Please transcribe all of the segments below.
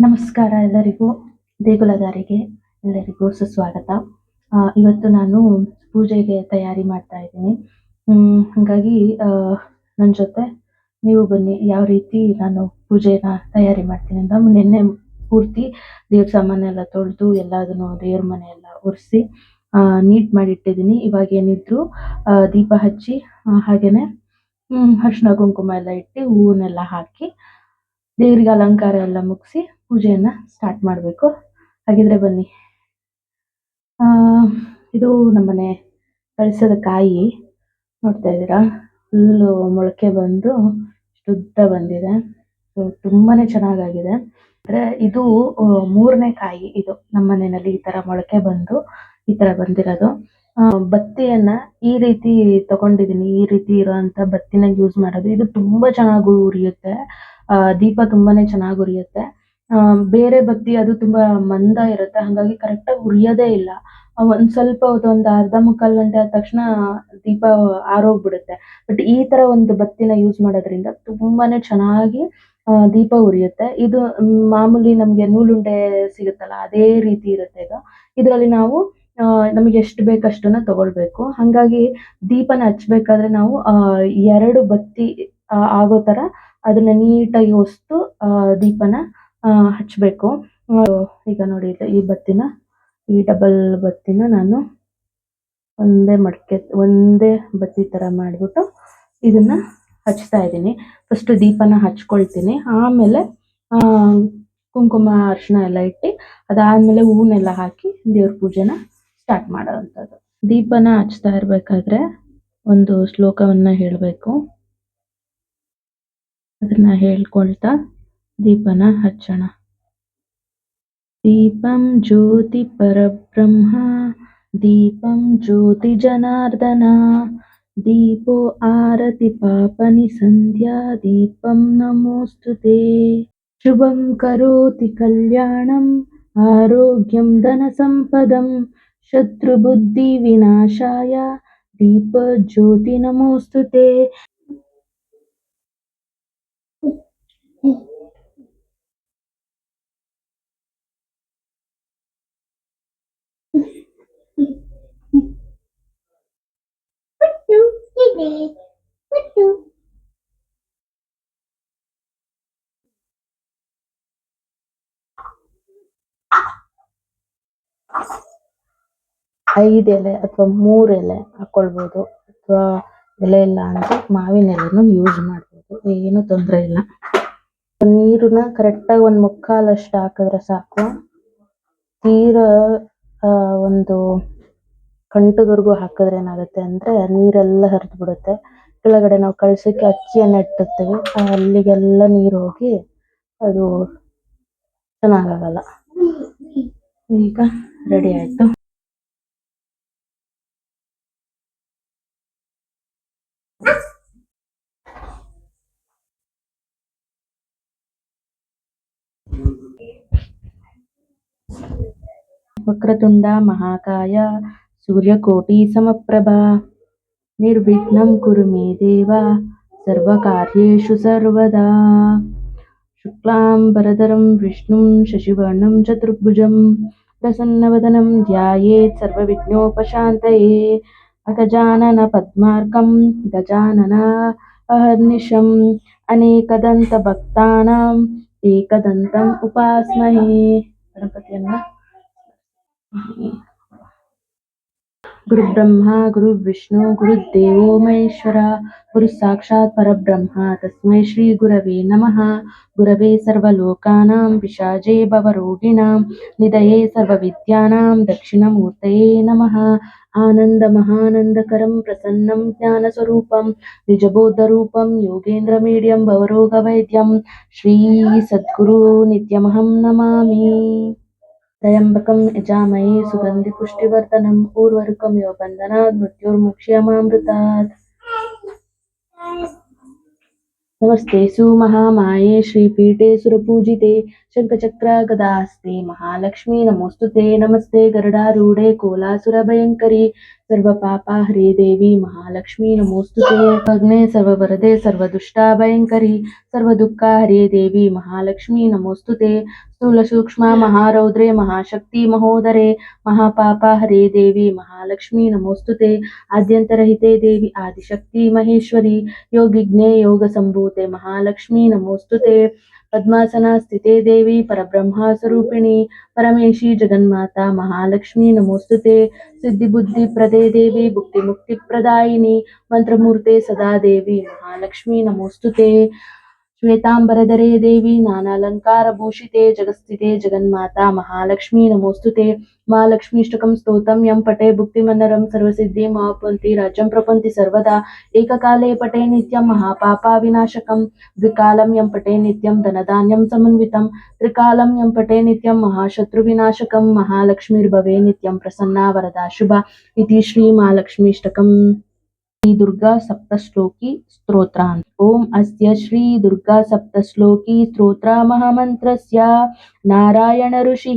ನಮಸ್ಕಾರ ಎಲ್ಲರಿಗೂ ದೇಗುಲದಾರಿಗೆ ಎಲ್ಲರಿಗೂ ಸುಸ್ವಾಗತ. ಆ, ಇವತ್ತು ನಾನು ಪೂಜೆಗೆ ತಯಾರಿ ಮಾಡ್ತಾ ಇದ್ದೀನಿ. ಹಾಗಾಗಿ ಆ, ನನ್ ಜೊತೆ ನೀವು ಬನ್ನಿ ಯಾವ ರೀತಿ ನಾನು ಪೂಜೆನ ತಯಾರಿ ಮಾಡ್ತೀನಿ ಅಂತ ನಿನ್ನೆ ಪೂರ್ತಿ ದೇವ್ರ ಸಾಮಾನೆಲ್ಲ ತೊಳೆದು ಎಲ್ಲದನ್ನು ದೇವ್ರ ಮನೆ ಎಲ್ಲ ಒರೆಸಿ ನೀಟ್ ಮಾಡಿ ಇಟ್ಟಿದ್ದೀನಿ. ಇವಾಗ ಏನಿದ್ರು ಆ, ದೀಪ ಹಚ್ಚಿ ಆ, ಹಾಗೇನೆ ಹ್ಮ್ ಅರಿಶಿನ ಕುಂಕುಮ ಎಲ್ಲ ಇಟ್ಟು ಹೂವನ್ನೆಲ್ಲ ಹಾಕಿ ದೇವರಿಗೆ ಅಲಂಕಾರ ಎಲ್ಲ ಮುಗಿಸಿ ಪೂಜೆಯನ್ನ ಸ್ಟಾರ್ಟ್ ಮಾಡಬೇಕು. ಹಾಗಿದ್ರೆ ಬನ್ನಿ. ಆ, ಇದು ನಮ್ಮನೆ ಕಳಿಸದ ಕಾಯಿ. ನೋಡ್ತಾ ಇದ್ದೀರಾ? ಫುಲ್ಲು ಮೊಳಕೆ ಬಂದು ಶುದ್ಧ ಬಂದಿದೆ. ತುಂಬಾನೇ ಚೆನ್ನಾಗಾಗಿದೆ. ಅಂದ್ರೆ ಇದು ಮೂರನೇ ಕಾಯಿ ಇದು ನಮ್ಮ ಮನೆಯಲ್ಲಿ ಈ ತರ ಮೊಳಕೆ ಬಂದು ಈ ತರ ಬಂದಿರೋದು. ಬತ್ತಿಯನ್ನ ಈ ರೀತಿ ತಗೊಂಡಿದೀನಿ, ಈ ರೀತಿ ಇರುವಂತ ಬತ್ತಿನ ಯೂಸ್ ಮಾಡೋದು. ಇದು ತುಂಬಾ ಚೆನ್ನಾಗಿ ಉರಿಯುತ್ತೆ. ದೀಪ ತುಂಬಾನೇ ಚೆನ್ನಾಗಿ ಉರಿಯುತ್ತೆ. ಆ, ಬೇರೆ ಬತ್ತಿ ಅದು ತುಂಬಾ ಮಂದ ಇರುತ್ತೆ ಹಾಗಾಗಿ ಕರೆಕ್ಟ್ ಆಗಿ ಉರಿಯೋದೇ ಇಲ್ಲ. ಒಂದ್ ಸ್ವಲ್ಪ ಹೊತ್ತು ಒಂದ್ ಅರ್ಧ ಮುಕ್ಕಾಲ್ ಗಂಟೆ ಆದ ತಕ್ಷಣ ದೀಪ ಆರೋಗ್ಬಿಡುತ್ತೆ. ಬಟ್ ಈ ತರ ಒಂದು ಬತ್ತಿನ ಯೂಸ್ ಮಾಡೋದ್ರಿಂದ ತುಂಬಾನೇ ಚೆನ್ನಾಗಿ ದೀಪ ಉರಿಯುತ್ತೆ. ಇದು ಮಾಮೂಲಿ ನಮ್ಗೆ ನೂಲುಂಡೆ ಸಿಗುತ್ತಲ್ಲ ಅದೇ ರೀತಿ ಇರುತ್ತೆ ಇದು. ಇದರಲ್ಲಿ ನಾವು ನಮಗೆ ಎಷ್ಟು ಬೇಕು ಅಷ್ಟನ್ನ ತಗೊಳ್ಬೇಕು. ಹಾಗಾಗಿ ದೀಪನ ಹಚ್ಬೇಕಾದ್ರೆ ನಾವು ಎರಡು ಬತ್ತಿ ಆಗೋ ತರ ಅದನ್ನ ನೀಟಾಗಿ ಹೊಸ್ತು ದೀಪನ ಆ, ಹಚ್ಬೇಕು. ಈಗ ನೋಡಿ ಈ ಬತ್ತಿನ ಈ ಡಬಲ್ ಬತ್ತಿನ ನಾನು ಒಂದೇ ಮಡಿಕೆ ಒಂದೇ ಬತ್ತಿ ತರ ಮಾಡ್ಬಿಟ್ಟು ಇದನ್ನ ಹಚ್ತಾ ಇದ್ದೀನಿ. ಫಸ್ಟ್ ದೀಪನ ಹಚ್ಕೊಳ್ತೀನಿ. ಆಮೇಲೆ ಕುಂಕುಮ ಅರಿಶಿಣ ಎಲ್ಲ ಇಟ್ಟು ಅದಾದ್ಮೇಲೆ ಹೂವನ್ನೆಲ್ಲ ಹಾಕಿ ದೇವ್ರ ಪೂಜೆನ ಸ್ಟಾರ್ಟ್ ಮಾಡೋವಂಥದ್ದು. ದೀಪನ ಹಚ್ತಾ ಇರಬೇಕಾದ್ರೆ ಒಂದು ಶ್ಲೋಕವನ್ನ ಹೇಳಬೇಕು. ಅದನ್ನ ಹೇಳ್ಕೊಳ್ತಾ ದೀಪನ ಹಚ್ಚೋಣ ದೀಪಂ ಜ್ಯೋತಿ ಪರಬ್ರಹ್ಮ ದೀಪಂ ಜ್ಯೋತಿ ಜನಾರ್ದನ ದೀಪೋ ಆರತಿ ಪಾಪನಿ ಸಂಧ್ಯಾ ದೀಪಂ ನಮೋಸ್ತುತೆ ಶುಭಂ ಕರೋತಿ ಕಲ್ಯಾಣಂ ಆರೋಗ್ಯಂ ಧನ ಸಂಪದಂ ಶತ್ರುಬುದ್ಧಿ ವಿನಾಶಾಯ ದೀಪ ಐದು ಎಲೆ ಅಥವಾ ಮೂರು ಎಲೆ ಹಾಕೊಳ್ಬೋದು. ಅಥವಾ ಎಲೆ ಇಲ್ಲ ಅಂದ್ರೆ ಮಾವಿನ ಎಲೆನೂ ಯೂಸ್ ಮಾಡ್ಬೋದು. ಏನು ತೊಂದರೆ ಇಲ್ಲ. ನೀರನ್ನ ಕರೆಕ್ಟಾಗಿ ಒಂದು ಮುಕ್ಕಾಲಷ್ಟು ಹಾಕಿದ್ರೆ ಸಾಕು. ತೀರ ಒಂದು ಕಂಠದವರೆಗೂ ಹಾಕಿದ್ರೆ ಏನಾಗುತ್ತೆ ಅಂದ್ರೆ ನೀರೆಲ್ಲ ಹರಿದು ಬಿಡುತ್ತೆ. ಕೆಳಗಡೆ ನಾವು ಕಳ್ಸಕ್ಕೆ ಅಕ್ಕಿಯನ್ನ ಇಟ್ಟಿರ್ತೀವಿ. ಅಲ್ಲಿಗೆಲ್ಲ ನೀರು ಹೋಗಿ ಅದು ಚೆನ್ನಾಗಾಗಲ್ಲ. ಈಗ ರೆಡಿ ಆಯ್ತು. ವಕ್ರತುಂಡ ಮಹಾಕಾಯ सूर्यकोटिसमप्रभा, निर्विघ्न कुरु मे देवा, सर्वकार्येषु सर्वदा। शुक्लाम्बरधरं, विष्णुं, शशिवर्णं, चतुर्भुजं, प्रसन्नवदनं ध्यायेत् सर्वविघ्नोपशान्तये। अगजाननपद्मार्कं गजानना अहर्निशम् अनेकदन्तभक्तानाम् एकदन्तम् उपास्महे। గురు బ్రహ్మ గురు విష్ణు గురు దేవో మహేశ్వర గురు సాక్షాత్ పరబ్రహ్మ తస్మై శ్రీ గురవే నమ గురవే సర్వలోకానాం విశాజే భవరోగిణాం నిదయే సర్వ విద్యానాం దక్షిణమూర్తయే నమ ఆనందమహానందకరం ప్రసన్నం జ్ఞానస్వరూపం నిజబోధరూపం యోగేంద్రమీడియం భవరోగవైద్యం శ్రీ సద్గురు నిత్యమహం నమామి त्र्यंबकं यजामहे सुगन्धिपुष्टिवर्धनम् उर्वरुकं यो बन्धनात् मृत्योर्मुक्ष्यमामृतात्। नमस्ते सुमहामाये श्रीपीठे सुरपूजिते शङ्खचक्रागदास्ते महालक्ष्मी नमोऽस्तु ते। नमस्ते गरुडारूढे कोलासुरभयङ्करी सर्वपापा हरे देवी महालक्ष्मी नमोऽस्तु ते। अग्ने सर्ववरदे सर्वदुष्टा भयङ्करी सर्वदुःखा हरे देवी महालक्ष्मी नमोऽस्तु ते। स्थूलसूक्ष्म, महारौद्रे, महाशक्ति महोदरे, महापाप, हरे देवी, महालक्ष्मी, नमोऽस्तु ते। आद्यन्तरहिते देवी आदिशक्ति महेश्वरी योगिज्ञे योगसम्भूते महालक्ष्मी, नमोऽस्तु ते। पद्मासना स्थिते देवी परब्रह्मस्वरूपिणी परमेशी, जगन्माता, महालक्ष्मी, नमोऽस्तु ते। सिद्धिबुद्धिप्रदे देवी, भुक्तिमुक्तिप्रदायिनी मन्त्रमूर्ते सदा देवी, महालक्ष्मी, नमोऽस्तु ते। श्वेताम्बरधरे देवी नानालङ्कारभूषिते जगत्स्थिते जगन्माता महालक्ष्मी नमोऽस्तु ते महालक्ष्मीष्टकं स्तोत्रं यं पठे भुक्तिमन्नरं सर्वसिद्धिमाप्नोति राज्यं प्रपन्ति सर्वदा एककाले पठे नित्यं महापापाविनाशकं द्विकालं यं पठे नित्यं धनधान्यं समन्वितं त्रिकालं यं पठे नित्यं महाशत्रुविनाशकं महालक्ष्मीर्भवे नित्यं प्रसन्ना वरदा शुभा इति श्रीमहालक्ष्मीष्टकम् శ్రీ దుర్గా సప్తశ్లోకి స్తోత్ర ఓం అస్య శ్రీ దుర్గా సప్తశ్లోకి స్తోత్ర మహామంత్రస్య. నారాయణ ఋషి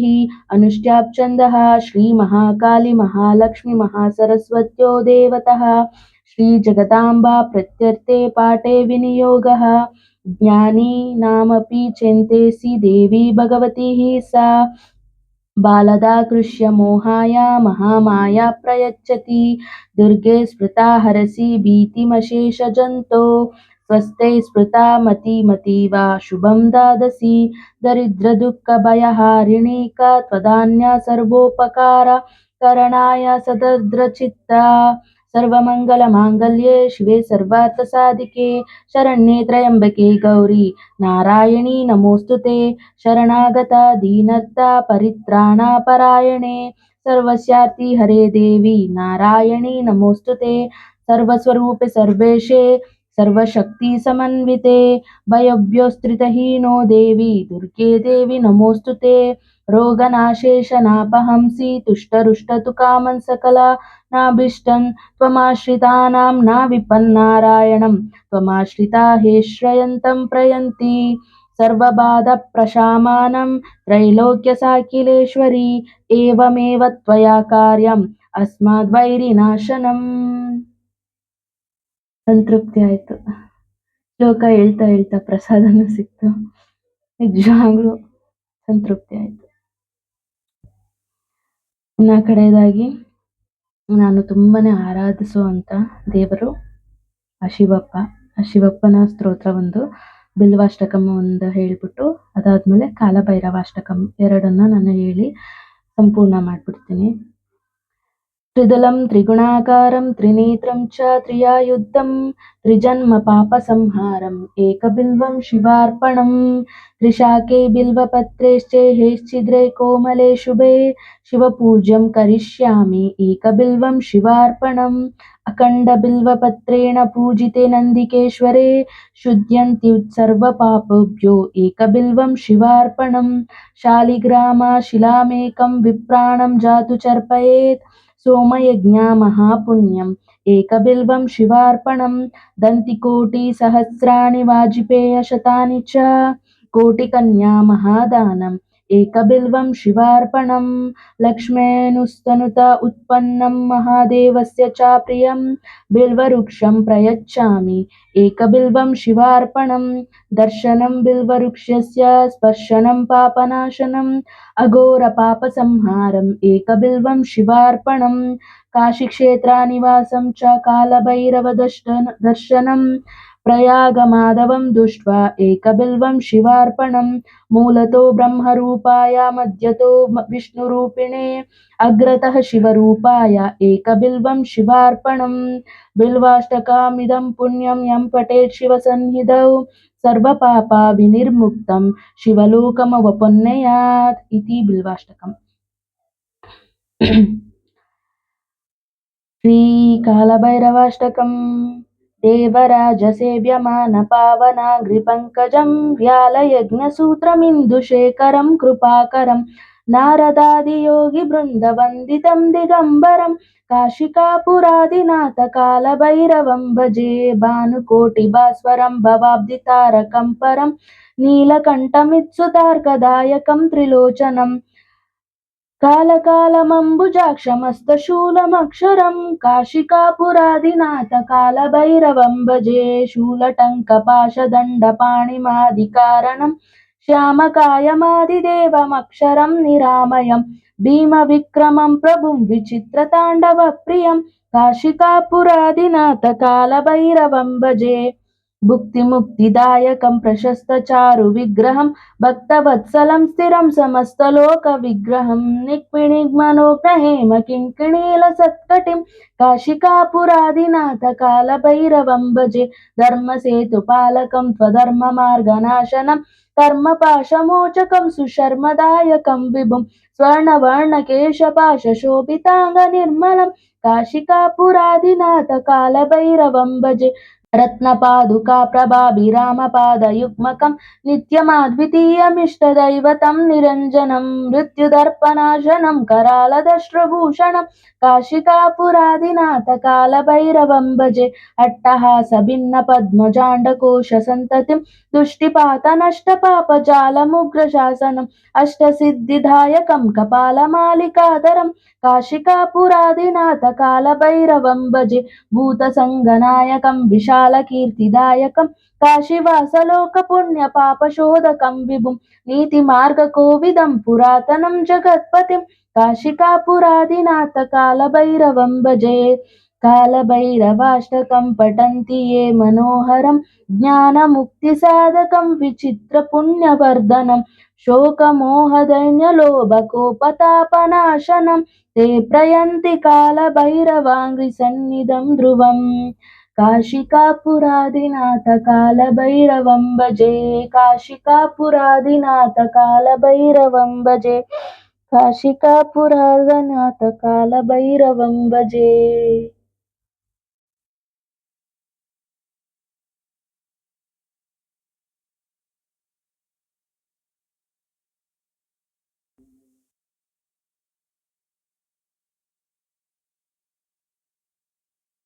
అనుష్ఠాప్ఛంద. శ్రీ మహాకాళి మహాలక్ష్మి మహాసరస్వత్యో దేవత శ్రీ జగదాంబా ప్రత్యర్థే పాఠే వినియోగ. జ్ఞాని నామపి చెంతేసి దేవి భగవతి సా. बालदाकृष्य मोहाय महामाया प्रयच्छति दुर्गे स्मृता हरसि भीतिमशेषजन्तो स्वस्ते स्मृता मतिमतीव शुभं दादसि दरिद्रदुःखभयहारिणी का त्वदान्या सर्वोपकारकरणाय सदद्रचित्ता सर्वमङ्गलमाङ्गल्ये शिवे सर्वार्थसाधिके शरण्ये त्र्यम्बके गौरी नारायणी नमोऽस्तु ते शरणागता दीनता परित्राणापरायणे सर्वस्यार्ति हरे देवी नारायणी नमोऽस्तु ते सर्वस्वरूपे सर्वेशे सर्वशक्तिसमन्विते भयभ्योस्त्रितहीनो देवी दुर्गे देवी नमोऽस्तु ते रोगनाशेषनापहंसि तुष्टरुष्टतु कामन् सकला नाभीष्टं त्वमाश्रितानां न विपन्नारायणं त्वमाश्रिता हे श्रयन्तं प्रयन्ति सर्वबाधप्रशामानं त्रैलोक्यसाकिलेश्वरी एवमेव त्वया कार्यम् अस्माद्वैरिनाशनम् ಸಂತೃಪ್ತಿ ಆಯಿತು ಶ್ಲೋಕ ಹೇಳ್ತಾ ಹೇಳ್ತಾ ಪ್ರಸಾದನೂ ಸಿಕ್ತು ನಿಜವಾಗ್ಲೂ ಸಂತೃಪ್ತಿ ಆಯಿತು ಇನ್ನ ಕಡೆಯದಾಗಿ ನಾನು ತುಂಬಾನೇ ಆರಾಧಿಸುವಂತ ದೇವರು ಆ ಶಿವಪ್ಪ. ಆ ಶಿವಪ್ಪನ ಸ್ತೋತ್ರ ಒಂದು ಬಿಲ್ವಾಷ್ಟಕಂ ಒಂದು ಹೇಳ್ಬಿಟ್ಟು ಅದಾದ್ಮೇಲೆ ಕಾಲಭೈರವಾಷ್ಟಕಂ ಎರಡನ್ನ ನಾನು ಹೇಳಿ ಸಂಪೂರ್ಣ ಮಾಡ್ಬಿಡ್ತೀನಿ. त्रिदलं त्रिगुणाकारं त्रिनेत्रं च त्रियायुधं त्रिजन्मपापसंहारम् एकबिल्वं शिवार्पणम् त्रिशाके बिल्वपत्रेश्चेहेश्चिद्रे कोमले शुभे शिवपूज्यं करिष्यामि एकबिल्वं शिवार्पणम् अखण्डबिल्वपत्रेण पूजिते नन्दिकेश्वरे शुध्यन्ति सर्वपापेभ्यो एकबिल्वं शिवार्पणम् शालिग्रामशिलामेकं विप्राणं जातु चर्पयेत् సోమయజ్ఞ మహాపుణ్యం ఏకబిల్వం శివార్పణం దంతికోటి సహస్రాని వాజిపేయ శతాని చ కోటికన్యా మహాదానం एकबिल्वं शिवार्पणं लक्ष्मेऽनुस्तनुत उत्पन्नं महादेवस्य च प्रियं, बिल्ववृक्षं प्रयच्छामि। एकबिल्वं शिवार्पणं, दर्शनं बिल्ववृक्षस्य, स्पर्शनं पापनाशनम् अघोरपापसंहारम्। एकबिल्वं शिवार्पणं, काशीक्षेत्रानिवासं च कालभैरवदर्शन, दर्शनं प्रयागमाधवं दृष्ट्वा एकबिल्वं शिवार्पणं मूलतो ब्रह्मरूपाय मध्यतो विष्णुरूपिणे अग्रतः शिवरूपाय एकबिल्वं शिवार्पणं बिल्वाष्टकामिदं पुण्यं यं पठेत् शिवसन्निधौ सर्वपापविनिर्मुक्तं शिवलोकमवपुन्नयात् इति बिल्वाष्टकम् श्रीकालभैरवाष्टकम् देवराजसेव्यमानपावनाग्रिपङ्कजं व्यालयज्ञसूत्रमिन्दुशेखरं कृपाकरं नारदादियोगिवृन्दवन्दितं दिगम्बरं काशिकापुरादिनाथकालभैरवं भजे भानुकोटिभास्वरं भवाब्धितारकं परं नीलकण्ठमित्सुतार्कदायकं त्रिलोचनम् कालकालमम्बुजाक्षमस्तशूलमक्षरं काशिकापुरादिनाथकालभैरवं भजे शूलटङ्कपाशदण्डपाणिमादिकारणं श्यामकायमादिदेवमक्षरं निरामयं भीमविक्रमं प्रभुं विचित्रताण्डवप्रियं काशिकापुरादिनाथकालभैरवं भजे భుక్తిముక్తిదాయకం ప్రశస్తచారు విగ్రహం భక్తవత్సలం స్థిరం సమస్తలోక విగ్రహం. నిక్మిణిగ్మనోగ్రహేమ కింకిణీల సత్కటిం కాశికాపురాదినాథ కాలభైరవం భజే. ధర్మసేతుపాలకం త్వధర్మమార్గనాశనం కర్మపాశమోచకం సుశర్మదాయకం విభుం. స్వర్ణవర్ణకేశపాశోభితాంగనిర్మలం కాశికాపురాదినాథ కాలభైరవం భజే. రత్నపాదుకా ప్రభాభిరామపాదయుగ్మకం నిత్యమాద్వితీయమిష్టదైవతం నిరంజనం మృత్యుదర్పనాశనం కరాళదశ్రుభూషణం కాశికాపురాదినాథ కాలభైరవం భజే అట్టహాస భిన్న పద్మజాండకోశ సంతతిం దుష్టిపాత నష్ట పాపజాలముగ్రశాసనం అష్టసిద్ధిదాయకం కపాలమాలికాదరం కాశికాపురాదినాథ కాలభైరవం భజే భూతసంగనాయకం విశా कपालमालिकाधरं काशिकापुरादिनाथ कालभैरवं भजे भूतसङ्गनायकं विशालकीर्तिदायकं काशीवासलोकपुण्यपापशोधकं विभुं नीतिमार्गकोविदं पुरातनं जगत्पतिं काशिकापुरादिनाथ कालभैरवं भजे कालभैरवाष्टकं पठन्ति ये मनोहरं ज्ञानमुक्तिसाधकं विचित्रपुण्यवर्धनं शोकमोहदैन्यलोभकोपतापनाशनं ते प्रयन्ति कालभैरवाङ्घ्रिसन्निधं ध्रुवम् కాశికాపురాదినాథ కాలభైరవం భజే కాశికాపురాదినాథ కాలభైరవం భజే కాశికాపురాదనాథ కాలభైరవం భజే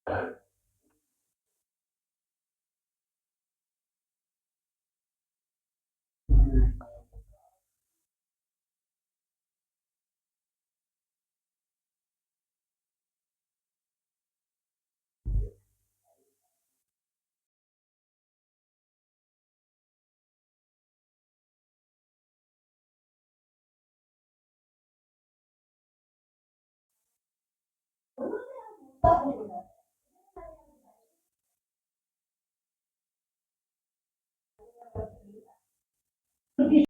Thank laguna